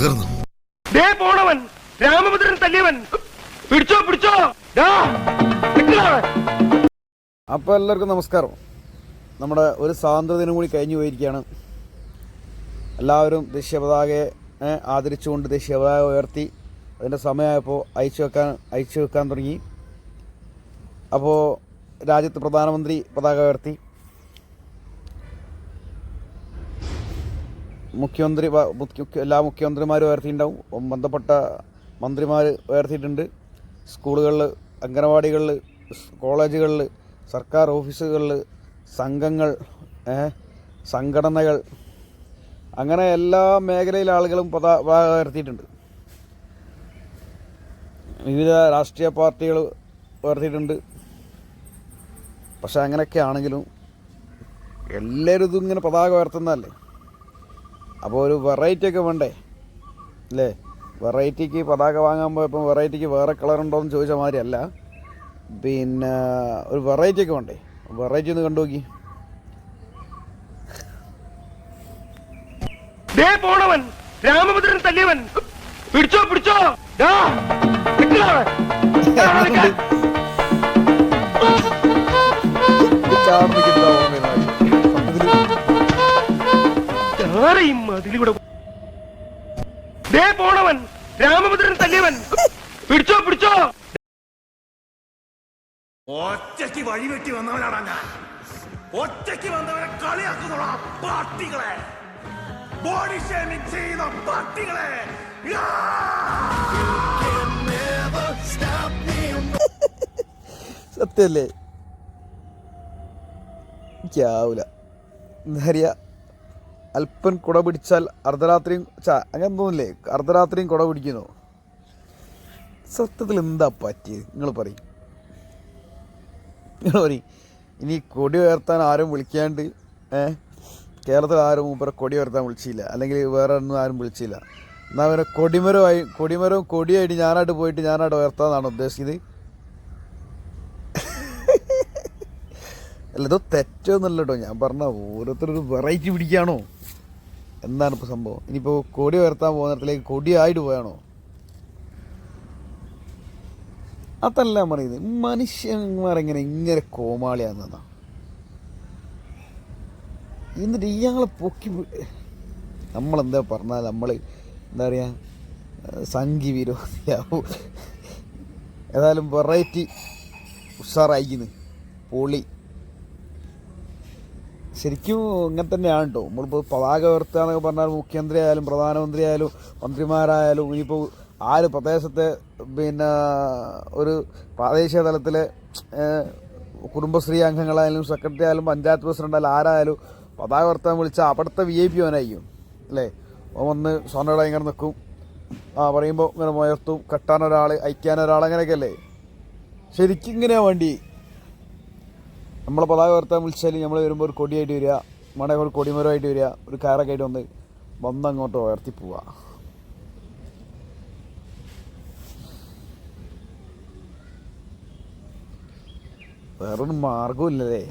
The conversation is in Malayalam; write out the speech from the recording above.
തീർന്നു. ദേ പോണവൻ രാമഭദ്രൻ തല്ലിയവൻ. പിടിച്ചോ പിടിച്ചോ. അപ്പൊ അപ്പോൾ എല്ലാവർക്കും നമസ്കാരം. നമ്മുടെ ഒരു സ്വാതന്ത്ര്യദിനം കൂടി കഴിഞ്ഞു പോയിരിക്കുകയാണ്. എല്ലാവരും ദേശീയ പതാകയെ ആദരിച്ചുകൊണ്ട് ദേശീയ പതാക ഉയർത്തി അതിന്റെ സമയമായപ്പോൾ അയച്ചു വെക്കാൻ അയച്ചു വെക്കാൻ തുടങ്ങി. അപ്പോൾ രാജ്യത്ത് പ്രധാനമന്ത്രി പതാക ഉയർത്തി. മുഖ്യമന്ത്രി എല്ലാ മുഖ്യമന്ത്രിമാരും ഉയർത്തിയിട്ടുണ്ടാവും. ബന്ധപ്പെട്ട മന്ത്രിമാർ ഉയർത്തിയിട്ടുണ്ട്. സ്കൂളുകളിൽ അംഗനവാടികളിൽ കോളേജുകളിൽ സർക്കാർ ഓഫീസുകളിൽ സംഘങ്ങൾ സംഘടനകൾ അങ്ങനെ എല്ലാ മേഖലയിലെ ആളുകളും പതാ- പതാക ഉയർത്തിയിട്ടുണ്ട്. വിവിധ രാഷ്ട്രീയ പാർട്ടികൾ ഉയർത്തിയിട്ടുണ്ട്. പക്ഷെ അങ്ങനെയൊക്കെ ആണെങ്കിലും എല്ലാവരും ഇതും ഇങ്ങനെ പതാക ഉയർത്തുന്നതല്ലേ? അപ്പോൾ ഒരു വെറൈറ്റി ഒക്കെ വേണ്ടേ? അല്ലേ? വെറൈറ്റിക്ക് പതാക വാങ്ങാൻ പോയപ്പോൾ വെറൈറ്റിക്ക് വേറെ കളർ ഉണ്ടോ എന്ന് ചോദിച്ച മാതിരി അല്ല. പിന്നെ ഒരു വെറൈറ്റി ഒക്കെ വേണ്ടേ? വെറൈറ്റി ഒന്ന് കണ്ടു നോക്കി. പോണവൻ. രാമഭദ്രൻ തല്ലിയവൻ. പിടിച്ചോ പിടിച്ചോ. ദാ, നിക്കടാ അതിലൂടെ ദാ, പോണവൻ. രാമഭദ്രൻ തല്ലിയവൻ. പിടിച്ചോ പിടിച്ചോ. ഒറ്റയ്ക്ക് വഴിവെട്ടി വന്നവനാണ് ഞാൻ. ഒറ്റയ്ക്ക് വന്നവനെ കളിയാക്കുന്നോളാ പാട്ടികളെ ബോഡി ഷേമിംഗ് ചെയ്യുന്ന പാട്ടികളെ യാ! സത്യല്ലേ? എനിക്കാവൂല. എന്താ അല്പൻ കുട പിടിച്ചാൽ അർദ്ധരാത്രിയും അങ്ങനെ തോന്നില്ലേ? അർദ്ധരാത്രിയും കുട പിടിക്കുന്നു. സത്യത്തിൽ എന്താ പറ്റിയത്? നിങ്ങൾ പറയും. നിങ്ങൾ പറയും. ഇനി കൊടി ഉയർത്താൻ ആരും വിളിക്കാണ്ട് ഏഹ് കേരളത്തിൽ ആരും മൂപ്പരെ കൊടി ഉയർത്താൻ വിളിച്ചില്ല. അല്ലെങ്കിൽ വേറെ ഒന്നും ആരും വിളിച്ചില്ല. എന്നാൽ അവരെ കൊടിമരമായി കൊടിമരവും കൊടിയായിട്ട് ഞാനായിട്ട് പോയിട്ട് ഞാനായിട്ട് ഉയർത്താന്നാണ് ഉദ്ദേശിച്ചത്? അല്ല ഇതോ തെറ്റോന്നല്ലോ ഞാൻ പറഞ്ഞ ഓരോരുത്തരൊരു വെറൈറ്റി പിടിക്കുകയാണോ? എന്താണ് ഇപ്പോൾ സംഭവം? ഇനിയിപ്പോൾ കൊടി ഉയർത്താൻ പോകുന്നിടത്തിലേക്ക് കൊടിയായിട്ട് പോയാണോ? അതല്ല പറയുന്നത്. മനുഷ്യന്മാരെങ്ങനെ ഇങ്ങനെ കോമാളിയാണെന്നാ എന്നിട്ട് ഇയാളെ പൊക്കി നമ്മളെന്താ പറഞ്ഞാൽ നമ്മൾ എന്താ പറയുക സംഘി വിരോധിയാവും. ഏതായാലും വെറൈറ്റി ഉഷാറായിക്കുന്നു. പൊളി. ശരിക്കും ഇങ്ങനെ തന്നെയാണ് കേട്ടോ നമ്മളിപ്പോൾ പതാക ഉയർത്തുക എന്നൊക്കെ പറഞ്ഞാൽ മുഖ്യമന്ത്രി ആയാലും പ്രധാനമന്ത്രി ആയാലും മന്ത്രിമാരായാലും ഇനിയിപ്പോൾ ആര് പ്രദേശത്തെ പിന്നെ ഒരു പ്രാദേശിക തലത്തിലെ കുടുംബശ്രീ അംഗങ്ങളായാലും സെക്രട്ടറി ആയാലും പഞ്ചായത്ത് പ്രസിഡന്റ് ആയാലും ആരായാലും പതാക ഉയർത്താൻ വിളിച്ചാൽ അവിടുത്തെ വി ഐ പി അവനായിരിക്കും അല്ലേ? വന്ന് സ്വർണയുടെ ഇങ്ങനെ നിൽക്കും ആ പറയുമ്പോൾ ഇങ്ങനെ ഉയർത്തും. കെട്ടാൻ ഒരാൾ അയക്കാൻ ഒരാൾ അങ്ങനെയൊക്കെ അല്ലേ? ശരിക്കും ഇങ്ങനെയാണ് വേണ്ടി? നമ്മളെ പതാക ഉയർത്താൻ വിളിച്ചാൽ നമ്മൾ വരുമ്പോൾ ഒരു കൊടിയായിട്ട് വരിക നമ്മുടെ ഒരു കൊടിമരമായിട്ട് വരിക ഒരു കയറൊക്കെ ആയിട്ട് വന്ന് വന്ന് അങ്ങോട്ട് ഉയർത്തി പോവുക. വേറൊരു മാർഗവും ഇല്ലല്ലേ